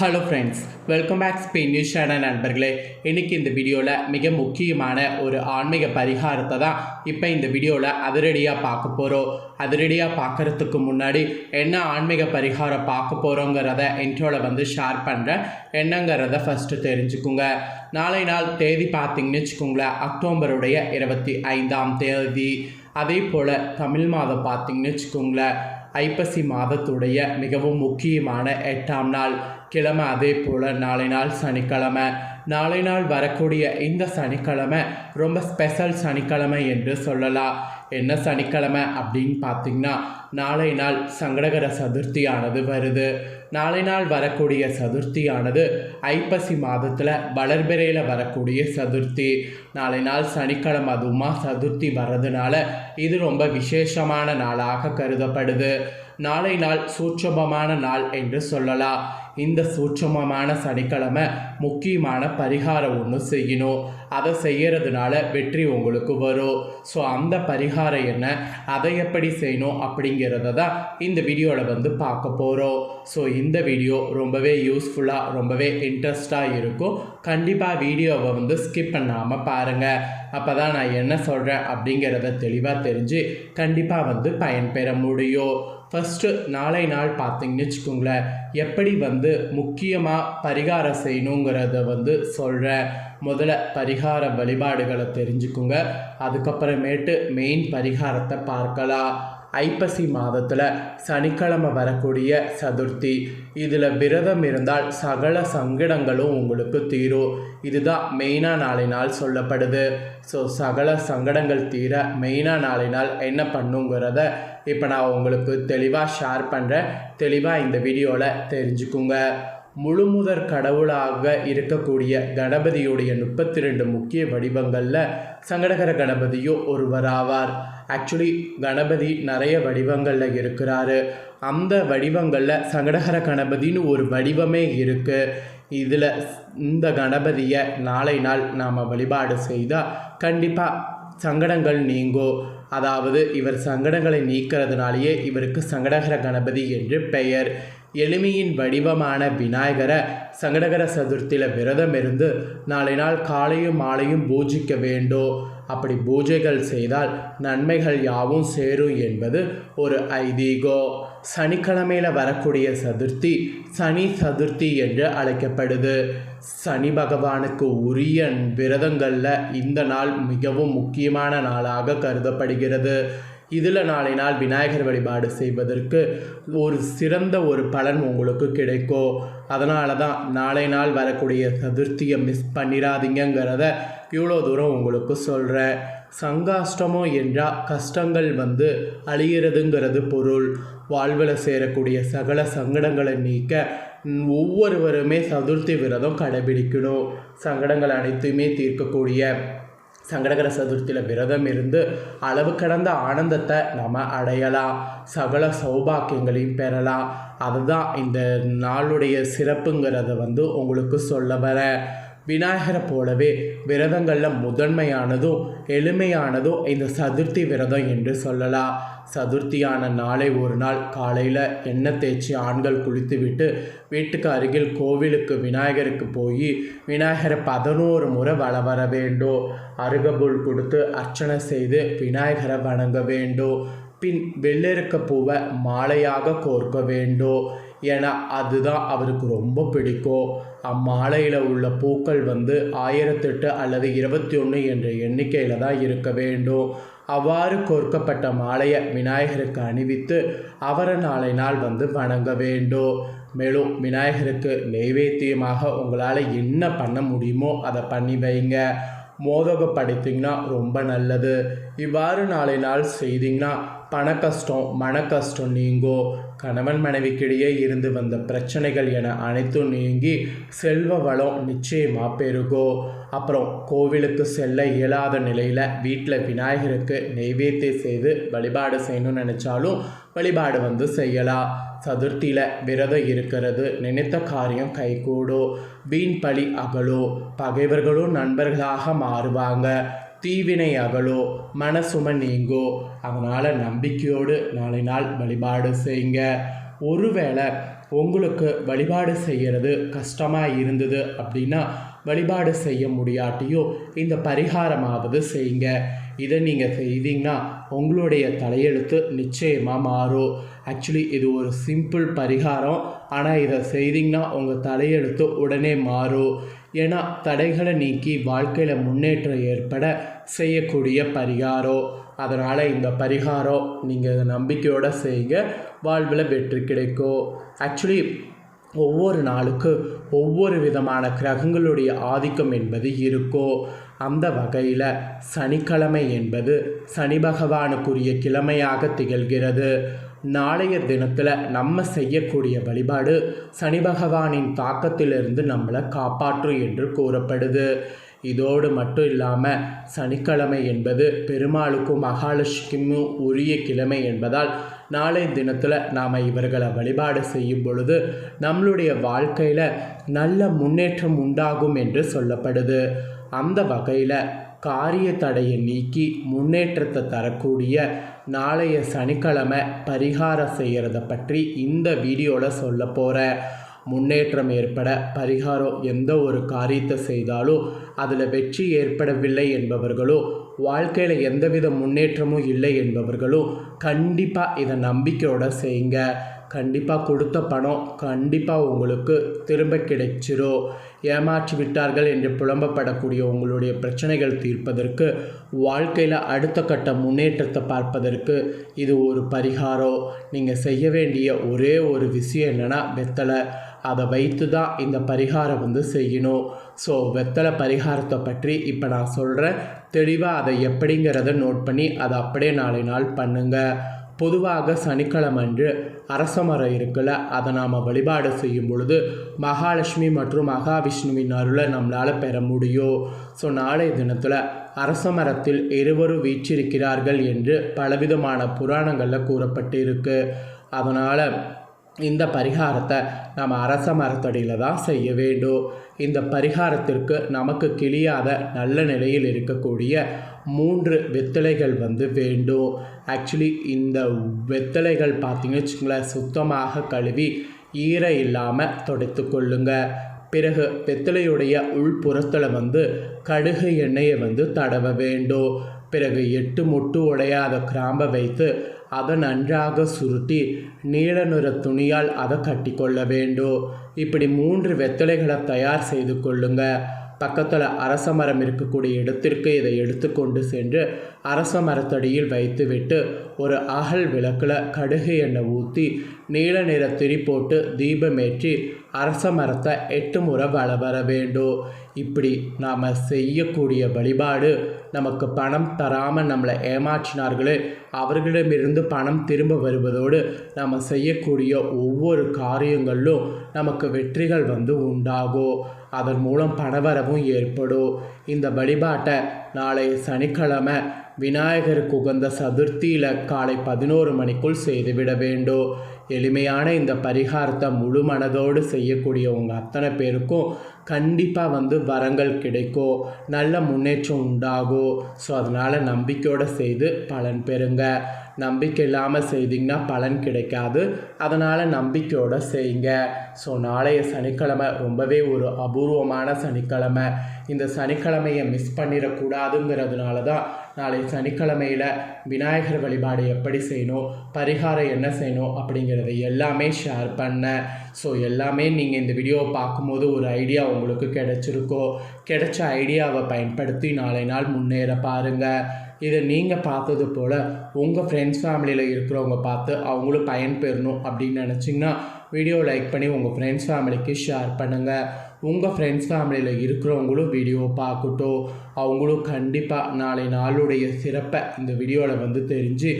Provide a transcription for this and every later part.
Hello friends welcome back Spain news channel நண்பர்களே. இன்றைக்கி இந்த வீடியோவில் மிக முக்கியமான ஒரு ஆன்மீக பரிகாரத்தை தான் இப்போ இந்த வீடியோவில் அதிரடியாக பார்க்க போகிறோம் அதிரடியாக பார்க்கறதுக்கு முன்னாடி என்ன ஆன்மீக பரிகாரம் பார்க்க போகிறோங்கிறத இன்ட்ரோவில் வந்து ஷேர் பண்ணுறேன் என்னங்கிறத ஃபஸ்ட்டு தெரிஞ்சுக்குங்க. நாளை நாள் தேதி பார்த்தீங்கன்னு வச்சுக்கோங்களேன் அக்டோபருடைய இருபத்தி ஐந்தாம் தேதி. அதே போல் தமிழ் மாதம் பார்த்தீங்கன்னு வச்சுக்கோங்களேன் ஐப்பசி மாதத்துடைய மிகவும் முக்கியமான எட்டாம் நாள். கிழமை அதே போல் நாளை நாள் சனிக்கிழமை. நாளை நாள் வரக்கூடிய இந்த சனிக்கிழமை ரொம்ப ஸ்பெஷல் சனிக்கிழமை என்று சொல்லலாம். என்ன சனிக்கிழமை அப்படின்னு பார்த்தீங்கன்னா நாளை நாள் சங்கடகர சதுர்த்தியானது வருது. நாளை நாள் வரக்கூடிய சதுர்த்தியானது ஐப்பசி மாதத்தில் வளர்பிறையில் வரக்கூடிய சதுர்த்தி. நாளை நாள் சனிக்கிழமை அதுவுமா சதுர்த்தி வர்றதுனால இது ரொம்ப விசேஷமான நாளாக கருதப்படுது. நாளை நாள் சூட்சமமான நாள் என்று சொல்லலாம். இந்த சூட்சமமான சனிக்கிழமை முக்கியமான பரிகாரம் ஒன்று செய்யணும். அதை செய்கிறதுனால வெற்றி உங்களுக்கு வரும். ஸோ அந்த பரிகாரம் என்ன? அதை எப்படி செய்யணும் அப்படிங்கிறத தான் இந்த வீடியோவில் வந்து பார்க்க போகிறோம் ஸோ இந்த வீடியோ ரொம்பவே யூஸ்ஃபுல்லாக ரொம்பவே இன்ட்ரெஸ்டாக இருக்கும். கண்டிப்பாக வீடியோவை வந்து ஸ்கிப் பண்ணாமல் பாருங்கள் அப்போ தான் நான் என்ன சொல்கிறேன் அப்படிங்கிறத தெளிவாக தெரிஞ்சு கண்டிப்பாக வந்து பயன்பெற முடியும். ஃபஸ்ட்டு நாளை நாள் பார்த்தீங்கன்னு வச்சுக்கோங்களேன். எப்படி வந்து முக்கியமாக பரிகாரம் செய்யணுங்கிறத வந்து சொல்கிறேன் முதல்ல பரிகார வழிபாடுகளை தெரிஞ்சுக்குங்க. அதுக்கப்புறமேட்டு மெயின் பரிகாரத்தை பார்க்கலாம். ஐப்பசி மாதத்தில் சனிக்கிழமை வரக்கூடிய சதுர்த்தி. இதில் விரதம் இருந்தால் சகல சங்கடங்களும் உங்களுக்கு தீரும். இதுதான் மெயினாக நாளை நாள் சொல்லப்படுது. ஸோ சகல சங்கடங்கள் தீர மெயினாக நாளை நாள் என்ன பண்ணுங்கிறத இப்போ நான் உங்களுக்கு தெளிவாக ஷேர் பண்ணுறேன் தெளிவாக இந்த வீடியோவில் தெரிஞ்சுக்குங்க. முழுமுதற் கடவுளாக இருக்கக்கூடிய கணபதியுடைய முப்பத்தி ரெண்டு முக்கிய வடிவங்களில் சங்கடகர கணபதியும் ஒருவராவார். ஆக்சுவலி கணபதி நிறைய வடிவங்களில் இருக்கிறாரு. அந்த வடிவங்களில் சங்கடகர கணபதின்னு ஒரு வடிவமே இருக்குது இதில் இந்த கணபதியை நாளை நாள் நாம் வழிபாடு செய்தால் கண்டிப்பாக சங்கடங்கள் நீங்கும் அதாவது இவர் சங்கடங்களை நீக்கிறதுனாலேயே இவருக்கு சங்கடகர கணபதி என்று பெயர். எளிமையின் வடிவமான விநாயகரை சங்கடகர சதுர்த்தியில் விரதம் இருந்து நாளை நாள் காலையும் மாலையும் பூஜிக்க வேண்டும் அப்படி பூஜைகள் செய்தால் நன்மைகள் யாவும் சேரும் என்பது ஒரு ஐதீகோ. சனிக்கிழமையில் வரக்கூடிய சதுர்த்தி சனி சதுர்த்தி என்று அழைக்கப்படுது. சனி பகவானுக்கு உரிய விரதங்களில் இந்த நாள் மிகவும் முக்கியமான நாளாக கருதப்படுகிறது. இதில் நாளை நாள் விநாயகர் வழிபாடு செய்வதற்கு ஒரு சிறந்த ஒரு பலன் உங்களுக்கு கிடைக்கும் அதனால தான் நாளை நாள் வரக்கூடிய சதுர்த்தியை மிஸ் பண்ணிடாதீங்கிறத இவ்வளோ தூரம் உங்களுக்கு சொல்கிறேன் சங்காஷ்டமோ என்றால் கஷ்டங்கள் வந்து அழிகிறதுங்கிறது பொருள். வாழ்வில் சேரக்கூடிய சகல சங்கடங்களை நீக்க ஒவ்வொருவருமே சதுர்த்தி விரதம் கடைபிடிக்கணும். சங்கடங்கள் அனைத்துமே தீர்க்கக்கூடிய சங்கடகர சதுர்த்தியில் விரதம் இருந்து அளவு கடந்த ஆனந்தத்தை நம்ம அடையலாம். சகல சௌபாக்கியங்களையும் பெறலாம். அதுதான் இந்த நாளுடைய சிறப்புங்கிறத வந்து உங்களுக்கு சொல்ல வரேன். விநாயகரை போலவே விரதங்களில் முதன்மையானதும் எளிமையானதும் இந்த சதுர்த்தி விரதம் என்று சொல்லலாம் சதுர்த்தியான நாளை ஒரு நாள் காலையில் எண்ணெய் தேய்ச்சி ஆண்கள் குளித்துவிட்டு வீட்டுக்கு அருகில் கோவிலுக்கு விநாயகருக்கு போய் விநாயகரை பதினோரு முறை வள வர வேண்டும் அருகபுல் கொடுத்து அர்ச்சனை செய்து விநாயகரை வணங்க வேண்டும் பின் வெள்ளெருக்க பூவை மாலையாக கோர்க்க வேண்டும் ஏன்னா அதுதான் அவருக்கு ரொம்ப பிடிக்கும். அம்மாலையில் உள்ள பூக்கள் வந்து ஆயிரத்தெட்டு அல்லது இருபத்தி ஒன்று என்ற எண்ணிக்கையில் தான் இருக்க வேண்டும். அவ்வாறு கோர்க்கப்பட்ட மாலையை விநாயகருக்கு அணிவித்து அவரை நாளை நாள் வந்து வணங்க வேண்டும். மேலும் விநாயகருக்கு நைவேத்தியமாக உங்களால் என்ன பண்ண முடியுமோ அதை பண்ணி வைங்க. மோதகப்படுத்திங்கன்னா ரொம்ப நல்லது. இவ்வாறு நாளை நாள் செய்தீங்கன்னா பண கஷ்டம் மன கஷ்டம் நீங்கும் கணவன் மனைவிக்கிடையே இருந்து வந்த பிரச்சனைகள் என அனைத்தும் நீங்கி செல்வ வளம் நிச்சயமாக பெருகும் அப்புறம் கோவிலுக்கு செல்ல இயலாத நிலையில் வீட்டில் விநாயகருக்கு நெய்வேத்தியம் செய்து வழிபாடு செய்யணும்னு நினச்சாலும் வழிபாடு வந்து செய்யலாம். சதுர்த்தியில் விரதம் இருக்கிறது. நினைத்த காரியம் கைகூடோ. வீண் பழி அகலோ. பகைவர்களும் நண்பர்களாக மாறுவாங்க. தீவினை அகலோ. மனசும நீங்கோ. அதனால் நம்பிக்கையோடு நாளை நாள் வழிபாடு செய்யுங்க. ஒருவேளை உங்களுக்கு வழிபாடு செய்கிறது கஷ்டமாக இருந்தது அப்படின்னா வழிபாடு செய்ய முடியாட்டியும் இந்த பரிகாரமாவது செய்யுங்க. இதை நீங்கள் செய்தீங்கன்னா உங்களுடைய தலையெழுத்து நிச்சயமாக மாறும். ஆக்சுவலி இது ஒரு சிம்பிள் பரிகாரம். ஆனால் இதை செய்தீங்கன்னா உங்கள் தலையெழுத்து உடனே மாறும். ஏன்னா தடைகளை நீக்கி வாழ்க்கையில் முன்னேற்றம் ஏற்பட செய்யக்கூடிய பரிகாரம் அதனால் இந்த பரிகாரம் நீங்கள் நம்பிக்கையோடு செய்யுங்க. வாழ்வில் வெற்றி கிடைக்கும் ஆக்சுவலி ஒவ்வொரு நாளுக்கு ஒவ்வொரு விதமான கிரகங்களுடைய ஆதிக்கம் என்பது இருக்கும் அந்த வகையில் சனிக்கிழமை என்பது சனி பகவானுக்குரிய கிழமையாக திகழ்கிறது. நாளைய தினத்தில் நம்ம செய்யக்கூடிய வழிபாடு சனி பகவானின் தாக்கத்திலிருந்து நம்மளை காப்பாற்றும் என்று கூறப்படுது. இதோடு மட்டும் இல்லாமல் சனிக்கிழமை என்பது பெருமாளுக்கும் மகாலட்சுமிக்கும் உரிய கிழமை என்பதால் நாளை தினத்தில் நாம் இவர்களை வழிபாடு செய்யும் பொழுது நம்மளுடைய வாழ்க்கையில் நல்ல முன்னேற்றம் உண்டாகும் என்று சொல்லப்படுது. அந்த வகையில் காரிய தடையை நீக்கி முன்னேற்றத்தை தரக்கூடிய நாளைய சனிக்கிழமை பரிகாரம் செய்கிறத பற்றி இந்த வீடியோவில் சொல்ல போகிறேன் முன்னேற்றம் ஏற்பட பரிகாரம் எந்த ஒரு காரியத்தை செய்தாலும் அதில் வெற்றி ஏற்படவில்லை என்பவர்களோ வாழ்க்கையில் எந்தவித முன்னேற்றமும் இல்லை என்பவர்களும் கண்டிப்பாக இதை நம்பிக்கையோடு செய்யுங்க கண்டிப்பாக கொடுத்த பணம் கண்டிப்பாக உங்களுக்கு திரும்ப கிடைச்சிரும். ஏமாற்றி விட்டார்கள் என்று புலம்பப்படக்கூடிய உங்களுடைய பிரச்சனைகள் தீர்ப்பதற்கு வாழ்க்கையில் அடுத்த கட்ட முன்னேற்றத்தை பார்ப்பதற்கு இது ஒரு பரிகாரம். நீங்கள் செய்ய வேண்டிய ஒரே ஒரு விஷயம் என்னென்னா வெத்தலை. அதை வைத்து தான் இந்த பரிகாரம் வந்து செய்யணும். ஸோ வெத்தலை பரிகாரத்தை பற்றி இப்போ நான் சொல்கிறேன் தெளிவாக அதை எப்படிங்கிறத நோட் பண்ணி அதை அப்படியே நாளை நாள் பண்ணுங்கள் பொதுவாக சனிக்கிழமன்று அரச மரம் இருக்குல்ல அதை நாம் வழிபாடு செய்யும் பொழுது மகாலட்சுமி மற்றும் மகாவிஷ்ணுவின் அருளை நம்மளால் பெற முடியும். ஸோ நாளைய தினத்தில் அரச மரத்தில் இருவரும் வீச்சிருக்கிறார்கள் என்று பலவிதமான புராணங்களில் கூறப்பட்டு இருக்கு அதனால் இந்த பரிகாரத்தை நம்ம அரச மரத்தடியில் தான் செய்ய வேண்டும். இந்த பரிகாரத்திற்கு நமக்கு கிளியாத நல்ல நிலையில் இருக்கக்கூடிய மூன்று வெத்தலைகள் வந்து வேண்டும். ஆக்சுவலி இந்த வெத்தலைகள் பார்த்திங்கன்னு வச்சுங்களேன் சுத்தமாக கழுவி ஈர இல்லாமல் துடைத்து கொள்ளுங்க. பிறகு வெத்தலையுடைய உள்புறத்தில் வந்து கடுகு எண்ணெயை வந்து தடவ வேண்டும். பிறகு எட்டு முட்டு உடையாத கிராம்பை வைத்து அதை நன்றாக சுருட்டி நீல நிற துணியால் அதை கட்டிக்கொள்ள வேண்டும். இப்படி மூன்று வெத்தலைகளை தயார் செய்து கொள்ளுங்க. பக்கத்தில் அரச மரம் இருக்கக்கூடிய இடத்திற்கு இதை எடுத்துக்கொண்டு சென்று அரச மரத்தடியில் வைத்துவிட்டு ஒரு அகல் விளக்கில் கடுகு எண்ணெய் ஊற்றி நீல நிற திரி போட்டு தீபமேற்றி அரச மரத்தை எட்டு முறை வள வர வேண்டும். இப்படி நாம் செய்யக்கூடிய வழிபாடு நமக்கு பணம் தராமல் நம்மளை ஏமாற்றினார்களே அவர்களிடமிருந்து பணம் திரும்ப வருவதோடு நம்ம செய்யக்கூடிய ஒவ்வொரு காரியங்களிலும் நமக்கு வெற்றிகள் வந்து உண்டாகும் அதன் மூலம் பணவரவும் ஏற்படும். இந்த வழிபாட்டை நாளை சனிக்கிழமை விநாயகருக்கு உகந்த சதுர்த்தியில் காலை பதினோரு மணிக்குள் செய்துவிட வேண்டும். எளிமையான இந்த பரிகாரத்தை முழு மனதோடு செய்யக்கூடிய உங்கள் அத்தனை பேருக்கும் கண்டிப்பாக வந்து வரங்கள் கிடைக்கும். நல்ல முன்னேற்றம் உண்டாகும். ஸோ அதனால் நம்பிக்கையோடு செய்து பலன் பெறுங்க. நம்பிக்கை இல்லாமல் செய்திங்கன்னா பலன் கிடைக்காது. அதனால் நம்பிக்கையோடு செய்யுங்க. ஸோ நாளைய சனிக்கிழமை ரொம்பவே ஒரு அபூர்வமான சனிக்கிழமை. இந்த சனிக்கிழமையை மிஸ் பண்ணிடக்கூடாதுங்கிறதுனால தான் நாளை சனிக்கிழமையில் விநாயகர் வழிபாடு எப்படி செய்யணும் பரிகாரம் என்ன செய்யணும் அப்படிங்கிறத எல்லாமே ஷேர் பண்ணேன். ஸோ எல்லாமே நீங்கள் இந்த வீடியோவை பார்க்கும்போது ஒரு ஐடியா உங்களுக்கு கிடைச்சிருக்கோ? கிடைச்ச ஐடியாவை பயன்படுத்தி நாளை நாள் முன்னேற பாருங்கள் இதை நீங்கள் பார்த்தது போல் உங்கள் ஃப்ரெண்ட்ஸ் ஃபேமிலியில் இருக்கிறவங்க பார்த்து அவங்களும் பயன்பெறணும் அப்படின்னு நினச்சிங்கன்னா வீடியோ லைக் பண்ணி உங்கள் ஃப்ரெண்ட்ஸ் ஃபேமிலிக்கு ஷேர் பண்ணுங்கள் உங்கள் ஃப்ரெண்ட்ஸ் ஃபேமிலியில் இருக்கிறவங்களும் வீடியோ பார்க்கட்டும். அவங்களும் கண்டிப்பாக நாளை நாளுடைய சிறப்பை இந்த வீடியோவில் வந்து தெரிஞ்சு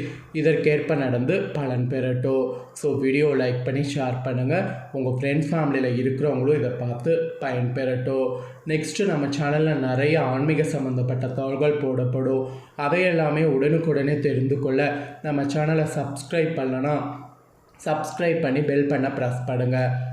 இதற்கேற்ப நடந்து பலன் பெறட்டும். ஸோ வீடியோ லைக் பண்ணி ஷேர் பண்ணுங்கள் உங்கள் ஃப்ரெண்ட்ஸ் ஃபேமிலியில் இருக்கிறவங்களும் இதை பார்த்து பயன் பெறட்டும் நெக்ஸ்ட்டு நம்ம சேனலில் நிறைய ஆன்மீக சம்மந்தப்பட்ட தகவல்கள் போடப்படும். அதையெல்லாமே உடனுக்குடனே தெரிந்து கொள்ள நம்ம சேனலை சப்ஸ்கிரைப் பண்ணலன்னா சப்ஸ்கிரைப் பண்ணி பெல் பண்ண ப்ரெஸ் பண்ணுங்கள்